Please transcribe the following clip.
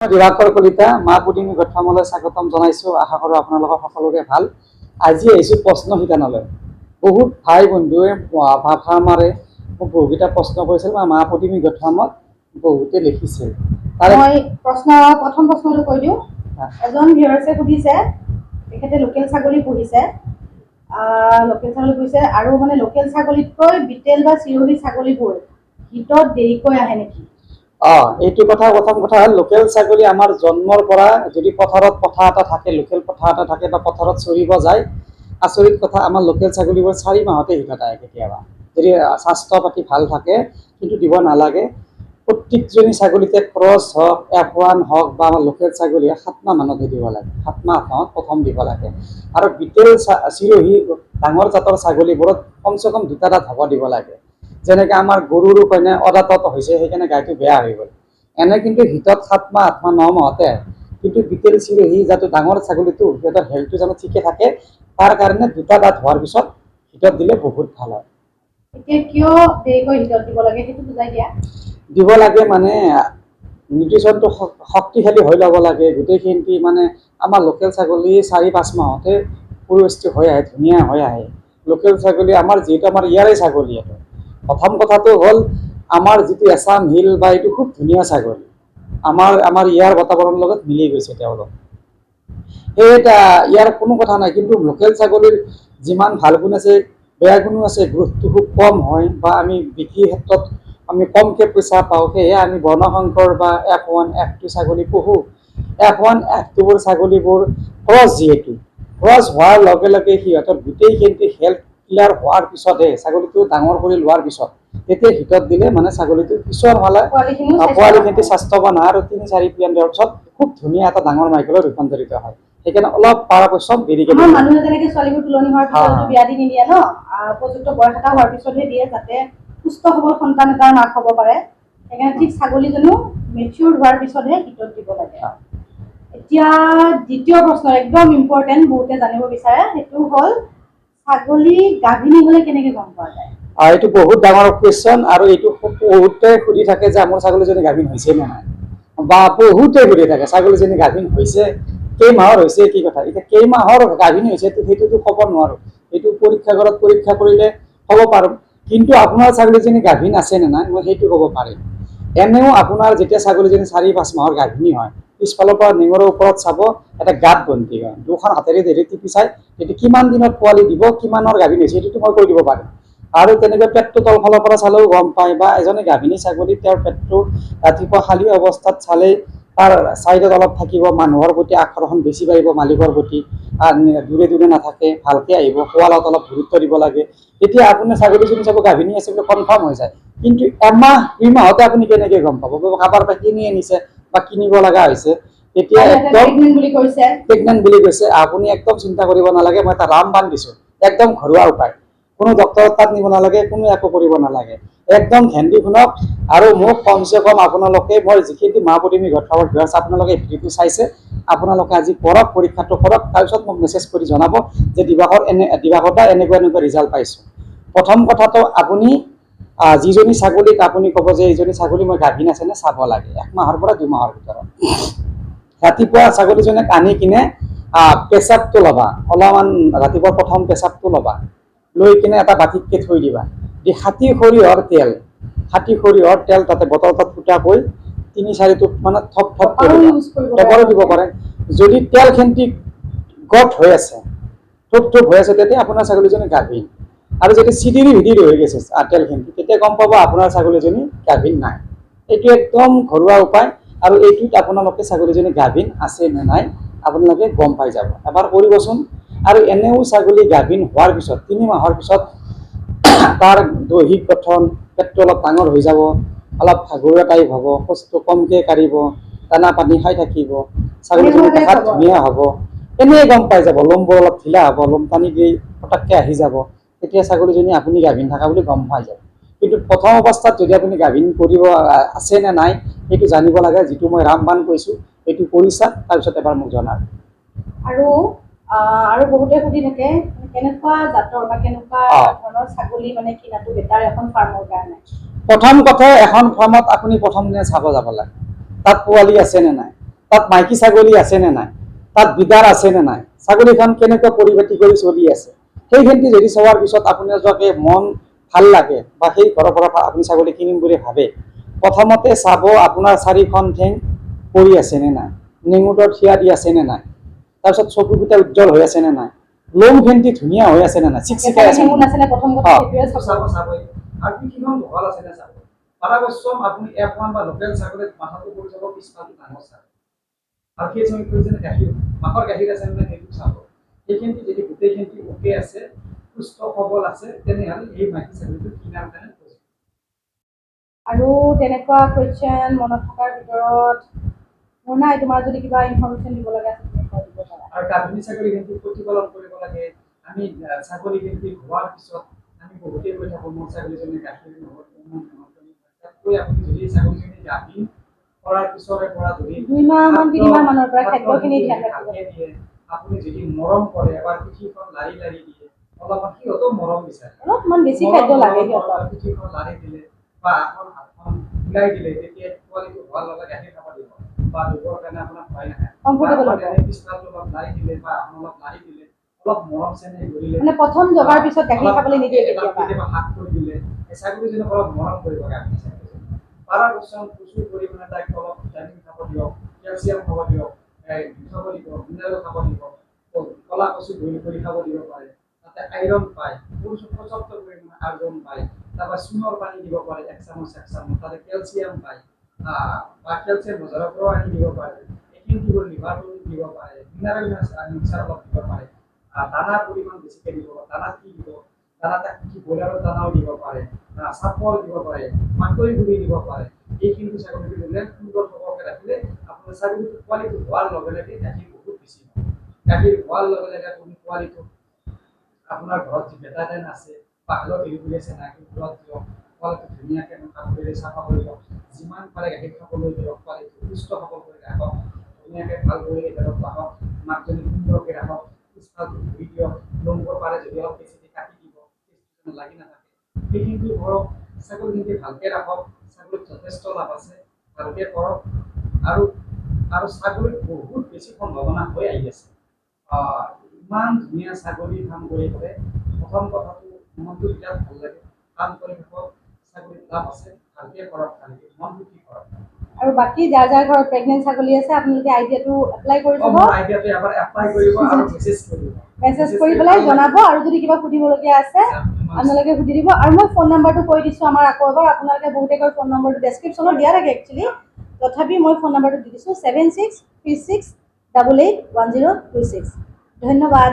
দিবাকৰ কলিতা মা পুদিমি গঠমালৈ স্বাগতম জনাইছোঁ। আশা কৰোঁ আপোনালোকৰ সকলোৰে ভাল। আজি আহিছোঁ প্ৰশ্ন শিতানলৈ। বহুত ভাই বন্ধুৱে ভাষা মাৰে মোক বহুকেইটা প্ৰশ্ন কৰিছিল বা মা পুদিমি গঠমত বহুতে লিখিছিল তাৰে মই প্ৰশ্ন প্ৰথম প্ৰশ্নটো কৈ দিওঁ। এজন ভিউৱাৰ্ছে সুধিছে তেখেতে লোকেল ছাগলী পুহিছে। লোকেল ছাগলী পুহিছে আৰু মানে লোকেল ছাগলীতকৈ বিটেল বা চিৰহি ছাগলীবোৰ শীতত দেৰিকৈ আহে নেকি? অঁ এইটো কথা প্ৰথম কথা হ'ল লোকেল ছাগলী আমাৰ জন্মৰ পৰা যদি পথাৰত পথা এটা থাকে লোকেল পথা এটা থাকে বা পথাৰত চৰিব যায় আচৰিত কথা আমাৰ লোকেল ছাগলীবোৰ চাৰি মাহতে হিটত আহে কেতিয়াবা। যদি স্বাস্থ্য পাতি ভাল থাকে কিন্তু দিব নালাগে। প্ৰত্যেকজনী ছাগলীতে ক্ৰছ হওক এফ ওৱান হওক বা আমাৰ লোকেল ছাগলীয়ে সাত মাহ মানতহে দিব লাগে সাত মাহ আঠ মাহত প্ৰথম দিব লাগে। আৰু বিটেল চিৰহি ডাঙৰ জাতৰ ছাগলীবোৰত কমচে কম দুটা দাঁত হ'ব দিব লাগে। যেনেকৈ আমাৰ গৰুৰো কাৰণে অদাতত হৈছে সেইকাৰণে গাইটো বেয়া হৈ গ'ল। এনে কিন্তু হিটত সাত মাহ আঠ মাহ ন মাহতে কিন্তু বিটেল চিৰহি যাতে ডাঙৰ ছাগলীটো সিহঁতৰ হেল্থটো জানো ঠিকে থাকে তাৰ কাৰণে দুটা দাঁত হোৱাৰ পিছত হিটত দিলে বহুত ভালো হয়। দিব লাগে মানে নিউট্ৰিচনটো শক্তিশালী হৈ ল'ব লাগে গোটেইখিনি মানে আমাৰ লোকেল ছাগলী চাৰি পাঁচ মাহতে পুৰষ্টি হৈ আহে ধুনীয়া হৈ আহে। লোকেল ছাগলী আমাৰ যিহেতু আমাৰ ইয়াৰে ছাগলী এইটো প্ৰথম কথাটো হ'ল, আমাৰ যিটো এছাম হিল বা এইটো খুব ধুনীয়া ছাগলী আমাৰ আমাৰ ইয়াৰ বাতাবৰণৰ লগত মিলি গৈছে তেওঁলোক। সেই এটা, ইয়াৰ কোনো কথা নাই, কিন্তু লোকেল ছাগলীৰ যিমান ভালো গুণ আছে, বেয়া গুণো আছে, গ্ৰোথটো খুব কম হয় বা আমি বিক্ৰীৰ ক্ষেত্ৰত আমি কমকৈ পইচা পাওঁ, সেয়েহে আমি বৰ্ণশংকৰ বা এফ ওৱান এফ টু ছাগলী পোহোঁ। এফ ওৱান এফ টুবোৰ ছাগলীবোৰ ক্ৰছ যিহেতু, ক্ৰছ হোৱাৰ লগে লগে সিহঁতৰ গোটেইখিনি হেল্থ ক্লিয়াৰ হোৱাৰ পিছতহে ছাগলীটো ডাঙৰ কৰি লোৱাৰ পিছত তেতিয়া হিটত দিলে মানে ছাগলীটো পিছৰ স্বাস্থ্য- পোৱালিখিনি স্বাস্থ্যৱান হয়। আৰু তিনি চাৰি পিয়ন দিয়াৰ পিছত খুব ধুনীয়া এটা ডাঙৰ মাইকেলত ৰূপান্তৰিত হয়। সেইকাৰণে অলপ পৰাপক্ষত দেৰিকৈ মানুহে যেনেকে ছোৱালীবোৰ তুলনি হোৱাৰ পিছত বিয়া দি নিদিয়ে ন? উপযুক্ত বয়স এটা হোৱাৰ পিছতহে দিয়ে যাতে সুস্থ সবল সন্তান এটাৰ মাক হ'ব পাৰে। সেইকাৰণে ঠিক ছাগলীজনীও মেচিয়ৰ হোৱাৰ পিছতহে শীতত দিব লাগে। এতিয়া দ্বিতীয় প্ৰশ্ন একদম ইম্পৰ্টেণ্ট বহুতে জানিব বিচাৰে। সেইটো হ'ল ছাগলী গাভিনী হ'লে কেনেকে গম পোৱা যায়? এইটো বহুত ডাঙৰ কুৱেশ্যন আৰু এইটো বহুতে সুধি থাকে যে মোৰ ছাগলীজনী গাভিন হৈছে নে নাই? বা বহুতে সুধি থাকে, ছাগলীজনী গাভিন হৈছে কেইমাহৰ হৈছে, কি কথা? এতিয়া কেইমাহৰ গাভিন হৈছে সেইটোতো ক'ব নোৱাৰোঁ। সেইটো পৰীক্ষাগাৰত পৰীক্ষা কৰিলে ক'ব পাৰোঁ। কিন্তু আপোনাৰ ছাগলীজনী গাভিন আছে নে নাই? মই সেইটো ক'ব পাৰিম। এনেও আপোনাৰ যেতিয়া ছাগলীজনী চাৰি পাঁচ মাহৰ গাভিনী হয় পিছফালৰ পৰা নিঙৰৰ ওপৰত চাব এটা গাঁত বন্তি দুখন হাতেৰে ধৰি টিপি চাই সেইটো কিমান দিনত পোৱালি দিব, কিমানৰ গাভিন হৈছে, সেইটোতো মই কৈ দিব পাৰিম। আৰু তেনেকৈ পেটটো তলফালৰ পৰা চালেও গম পায় বা এজনী গাভিনী ছাগলী, তেওঁৰ পেটটো ৰাতিপুৱা খালী অৱস্থাত চালেই তাৰ ছাইডত অলপ থাকিব, মানুহৰ প্ৰতি আকৰ্ষণ বেছি পাৰিব মালিকৰ প্ৰতি দূৰে দূৰে নাথাকে, ভালকৈ আহিব, খোৱালত অলপ গুৰুত্ব দিব লাগে। তেতিয়া আপুনি ছাগলীজনী চাব গাভিনী আছে বুলি কনফাৰ্ম হৈ যায়, কিন্তু এমাহ দুই মাহতে আপুনি কেনেকৈ গম পাব? কাৰোবাৰ পৰা কিনি আনিছে বা কিনিব লগা হৈছে। এটা একদম প্ৰেগনেণ্ট বুলি কৈছে। আপুনি একদম চিন্তা কৰিব নালাগে মই এটা ৰামবান দিছোঁ। একদম ঘৰুৱা উপায়। কোনো ডক্টৰৰ তাত নিব নালাগে কোনো একো কৰিব নালাগে। একদম ধ্যান শুনক আৰু মোক কমচে কম আপোনালোকে মই যিখিনি মা প্ৰতিমি ঘটাবৰ আছে আপোনালোকে ভিডিঅ'টো চাইছে। আপোনালোকে আজি কৰক পৰীক্ষাটো কৰক তাৰপিছত মোক মেছেজ কৰি জনাব যে দিবাকৰ এনে দিবাকৰ পৰা এনেকুৱা এনেকুৱা ৰিজাল্ট পাইছোঁ। প্ৰথম কথাটো আপুনি যিজনী ছাগলীক আপুনি ক'ব যে এইজনী ছাগলী মই গাভিন আছেনে চাব লাগে এক মাহৰ পৰা দুমাহৰ ভিতৰত ৰাতিপুৱা ছাগলীজনীক আনি কিনে আহ, পেচাবটো ল'বা অলপমান ৰাতিপুৱা প্ৰথম পেচাবটো ল'বা লৈ কিনে এটা বাতিতকে থৈ দিবা দি খাটি সৰিয়হৰ তেল খাটি সৰিয়হৰ তেল তাতে বটল এটাত ফুটাকৈ তিনি চাৰি টোপ মানে থপ থপ কৰি কপাৰো দিবা। use কৰিব কপাৰো পাৰে। দিব পাৰে যদি তেলখিনি গঠ হৈ আছে থোপ থোপ হৈ আছে তেতিয়া আপোনাৰ ছাগলীজনী গাভিন আৰু যদি চিডিৰি ভিডিৰি হৈ গৈছে তেলখিনি তেতিয়া গম পাব আপোনাৰ ছাগলীজনী গাভিন নাই। এইটো একদম ঘৰুৱা উপায় আৰু এইটোত আপোনালোকে ছাগলীজনী গাভিন আছে নে নাই আপোনালোকে গম পাই যাব। এবাৰ কৰিবচোন। আৰু এনেও ছাগলী গাভিন হোৱাৰ পিছত তিনি মাহৰ পিছত তাৰ দৈহিক গঠন পেটটো অলপ ডাঙৰ হৈ যাব অলপ ভাগৰুৱা টাইপ হ'ব খোজটো কমকৈ কাঢ়িব দানা পানী খাই থাকিব ছাগলীজনী দেখাত ধুনীয়া হ'ব। এনেই গম পাই যাব লোমবোৰ অলপ ঢিলা হ'ব লোম টানি দি পটককৈ আহি যাব। তেতিয়া ছাগলীজনী আপুনি গাভিন থকা বুলি গম পাই যাব কিন্তু প্ৰথম অৱস্থাত যদি আপুনি গাভিন কৰিব আছে নে নাই সেইটো জানিব লাগে যিটো মই ৰামবান কৈছোঁ সেইটো কৰি চাওক তাৰপিছত এবাৰ মোক জনাওক আৰু আৰু বহুতে সুধি থাকে কেনেকুৱা জাতৰ বা কেনেকুৱা ধৰণৰ ছাগলী মানে কিনাটো বেটাৰ এখন ফাৰ্মৰ কাৰণে? প্ৰথম কথা এখন ফাৰ্মত আপুনি প্ৰথম দিনা চাব যাব লাগে তাত পোৱালি আছে নে নাই তাত মাইকী ছাগলী আছে নে নাই তাত বিদাৰ আছে নে নাই ছাগলীখন কেনেকুৱা পৰিপাটি কৰি চলি আছে সেইখিনি যদি চোৱাৰ পিছত আপুনি নিজকে মন ভালো লাগে বা সেই ঘৰৰ পৰা আপুনি ছাগলী কিনিম বুলি ভাবে প্ৰথমতে চাব আপোনাৰ চাৰিখন ঠেং পৰি আছে নে নাই নেঙুদৰ থিয়া দি আছে নে নাই তাৰপিছত চকুকেইটা উজ্জ্বল হৈ আছে নে নাই লোম ভেন্টি ধুনীয়া হৈ আছে নে নাই চিকচিকাই আছে? আছেনে আৰু পিঠিখন আছে নে চাব? পৰাপক্ষম আপুনি এফ ওৱান বা লোকেল ছাগলীত মাথাটো পৰি যাব পিছফালটো ডাঙৰ চাব আৰু সেই গাখীৰ মাকৰ গাখীৰ আছে নে সেইটো চাব। সেইখিনি যদি গোটেইখিনি অ'কে আছে সুস্থ সবল আছে তেনেহ'লে এই মাইকী ছাগলীটো কিনাৰ কাৰণে। আৰু তেনেকুৱা কুৱেশ্যন মনত থকাৰ ভিতৰত মোৰ নাই তোমাৰ যদি কিবা ইনফৰ্মেশ্যন দিব লগা আৰু গাভিনী ছাগলী কিন্তু প্ৰতিপালন কৰিব লাগে আমি ছাগলী কিন্তু হোৱাৰ পিছত আমি বহুতেই কৈ থাকোঁ মোৰ ছাগলীজনী গাখীৰ। তাতকৈ আপুনি যদি ছাগলীজনী গাভিন কৰাৰ পিছৰে পৰা ধৰি দুই মাহ মান তিনি মাহ মানৰ পৰা খাদ্য খাদ্যখিনি ধ্যান ৰাখিব দিয়ে আপুনি যদি মৰম কৰে এবাৰ পিঠিখন লাৰি লাৰি দিয়ে অলপমান সিহঁতেও মৰম বিচাৰে। অলপমান বেছি খাদ্য লাগে সিহঁতক। পিঠিখন লাৰি দিলে বা এখন হাতখন ওলাই দিলে তেতিয়া পোৱালিটো হোৱাৰ লগে গাখীৰ খাব দিব বা দুবৰ কাৰণে আপোনাৰ ভয় নাখায় পিছফালটো অলপ লাৰি দিলে বা অলপ লাৰি দিলে অলপ মৰম চেনেহ কৰিলে মানে প্ৰথম জগাৰ পিছত গাখীৰ খাবলৈ নিদিয়ে কেতিয়াবা। হাত কৰি দিলে ছাগলীজনীক অলপ মৰম কৰিব গাখীৰ ছাগলীজনী পৰাপক্ষম প্ৰচুৰ পৰিমাণে তাইক অলপ ভিটামিন খাব দিয়ক কেলচিয়াম খাব দিয়ক। খাব দিব মিনাৰেল খাব দিব। কলা কচু বইল কৰি খাব দিব পাৰে। তাতে আইৰণ পায় পৰ্যাপ্ত পৰিমাণে আইৰণ পায়। তাৰপৰা চূণৰ পানী দিব পাৰে, এক চামুচ এক চামুচ। তাতে কেলচিয়াম পায়। বা কেলচিয়াম বজাৰৰ পৰাও আনি দিব পাৰে। এইখিনি লিভাৰটো দিব পাৰে। মিনাৰেল মিক্সাৰ অলপ দিব পাৰে। দানাৰ পৰিমাণ বেছিকৈ দিব। দানাত কি দিব? দানাত কি ব্ৰইলাৰৰ দানাও দিব পাৰে। আহ, দিব পাৰে মাকৈ গুৰি দিব পাৰে এইখিনি ছাগলী দিলে সুন্দৰ সবলকৈ ৰাখিলে আপোনাৰ ছাগলীটো পোৱালিটো হোৱাৰ লগে লগে গাখীৰ বহুত বেছি হয়। গাখীৰ হোৱাৰ লগে লগে আপুনি পোৱালিটো আপোনাৰ ঘৰত যি বেটাডেন আছে বা হালত এৰি আছে নাই ঘৰত দিয়ক পোৱালিটো ধুনীয়াকৈ কাপোৰেৰে চাফা কৰি দিয়ক যিমান পাৰে গাখীৰ খাবলৈ দিয়ক পোৱালিটো সুস্থ সবল কৰি ৰাখক ধুনীয়াকৈ ভালো কৰি ধৰক ৰাখক মাকজনী সুন্দৰকৈ ৰাখক পিছফালটো ধুই দিয়ক লোমবোৰ পাৰে যদি অলপ বেছি কাটি দিব লাগি নাথাকে। সেইখিনি কৰক ছাগলীখিনি ভালকৈ ৰাখক ছাগলীত যথেষ্ট লাভ আছে ভালকৈ কৰক। আৰু আৰু ছাগলীত বহুত বেছি সম্ভাৱনা হৈ আহি আছে। ইমান ধুনীয়া ছাগলী কাম কৰি কৰে প্ৰথম কথাটো মনটো বিৰাট ভালো লাগে কাম কৰি থাকক ছাগলীত লাভ আছে ভালকৈ কৰক ভালকৈ মন পুতি কৰক। আৰু বাকী যাৰ যাৰ ঘৰত প্ৰেগনেণ্ট ছাগলী আছে আপোনালোকে আইডিয়াটো এপ্লাই কৰি আৰু মেছেজ কৰি পেলাই জনাব আৰু যদি কিবা সুধিবলগীয়া আছে। আপোনালোকে সুধি দিব। আৰু মই ফোন নাম্বাৰটো কৈ দিছোঁ আমাৰ আকৌ এবাৰ। আপোনালোকে বহুতে কয় ফোন নম্বৰটো ডেছক্ৰিপশ্যনত দিয়া থাকে একচুৱেলি তথাপি মই ফোন নাম্বাৰটো দি দিছোঁ seven six six double eight one zero' two six ধন্যবাদ।